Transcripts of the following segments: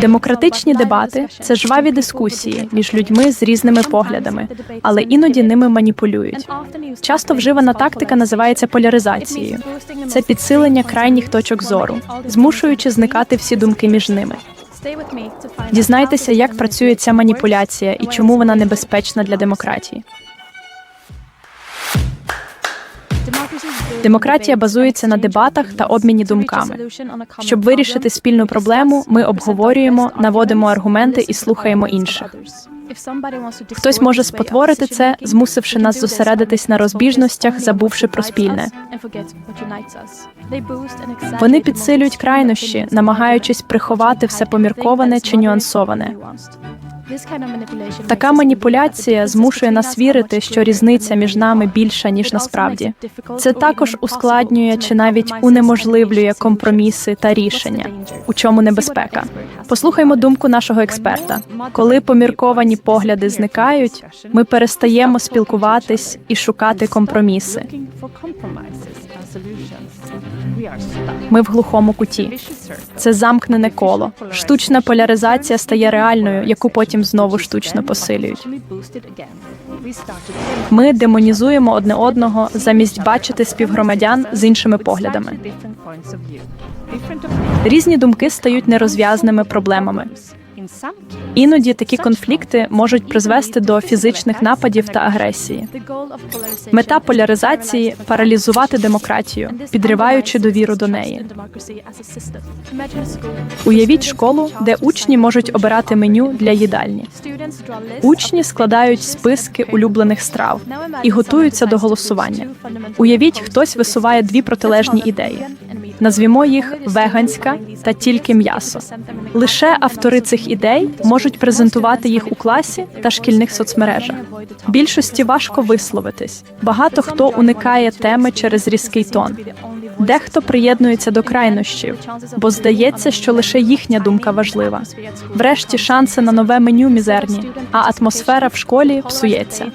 Демократичні дебати це жваві дискусії між людьми з різними поглядами, але іноді ними маніпулюють. Часто вживана тактика називається поляризацією. Це підсилення крайніх точок зору, змушуючи зникати всі думки між ними. Дізнайтеся, як працює ця маніпуляція і чому вона небезпечна для демократії. Демократія базується на дебатах та обміні думками. Щоб вирішити спільну проблему, ми обговорюємо, наводимо аргументи і слухаємо інших. Хтось може спотворити це, змусивши нас зосередитись на розбіжностях, забувши про спільне. Вони підсилюють крайнощі, намагаючись приховати все помірковане чи нюансоване. Така маніпуляція змушує нас вірити, що різниця між нами більша ніж насправді. Це також ускладнює чи навіть унеможливлює компроміси та рішення, у чому небезпека. Послухаймо думку нашого експерта. Коли помірковані погляди зникають, ми перестаємо спілкуватись і шукати компроміси. Ми в глухому куті. Це замкнене коло. Штучна поляризація стає реальною, яку потім знову штучно посилюють. Ми демонізуємо одне одного замість бачити співгромадян з іншими поглядами. Різні думки стають нерозв'язними проблемами. Іноді такі конфлікти можуть призвести до фізичних нападів та агресії. Мета поляризації паралізувати демократію, підриваючи довіру до неї. Уявіть школу, де учні можуть обирати меню для їдальні. Учні складають списки улюблених страв і готуються до голосування. Уявіть, хтось висуває дві протилежні ідеї. Назвімо їх веганська та тільки м'ясо. Лише автори цих ідей можуть презентувати їх у класі та шкільних соцмережах. Більшості важко висловитись. Багато хто уникає теми через різкий тон. Дехто приєднується до крайнощів, бо здається, що лише їхня думка важлива. Врешті шанси на нове меню мізерні, а атмосфера в школі псується.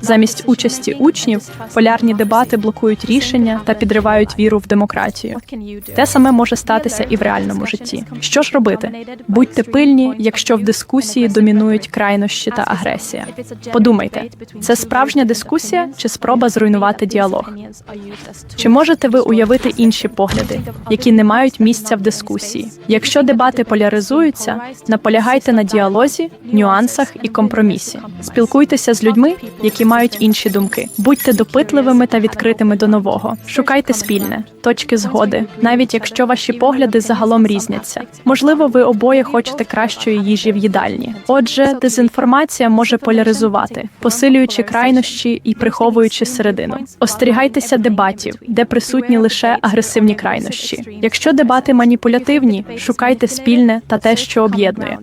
Замість участі учнів полярні дебати блокують рішення та підривають віру в демократію. Те саме може статися і в реальному житті. Що ж робити? Будьте пильні, якщо в дискусії домінують крайнощі та агресія. Подумайте, це справжня дискусія чи спроба зруйнувати діалог? Чи можете ви уявити інші погляди, які не мають місця в дискусії? Якщо дебати поляризуються, наполягайте на діалозі, нюансах і компромісі. Спілкуйтеся з людьми, які мають інші думки. Будьте допитливими та відкритими до нового. Шукайте спільне, точки згоди, навіть якщо ваші погляди загалом різняться. Можливо, ви обоє хочете кращої їжі в їдальні. Отже, дезінформація може поляризувати, посилюючи крайнощі і приховуючи середину. Остерігайтеся дебатів, де присутні лише агресивні крайнощі. Якщо дебати маніпулятивні, шукайте спільне та те, що об'єднує.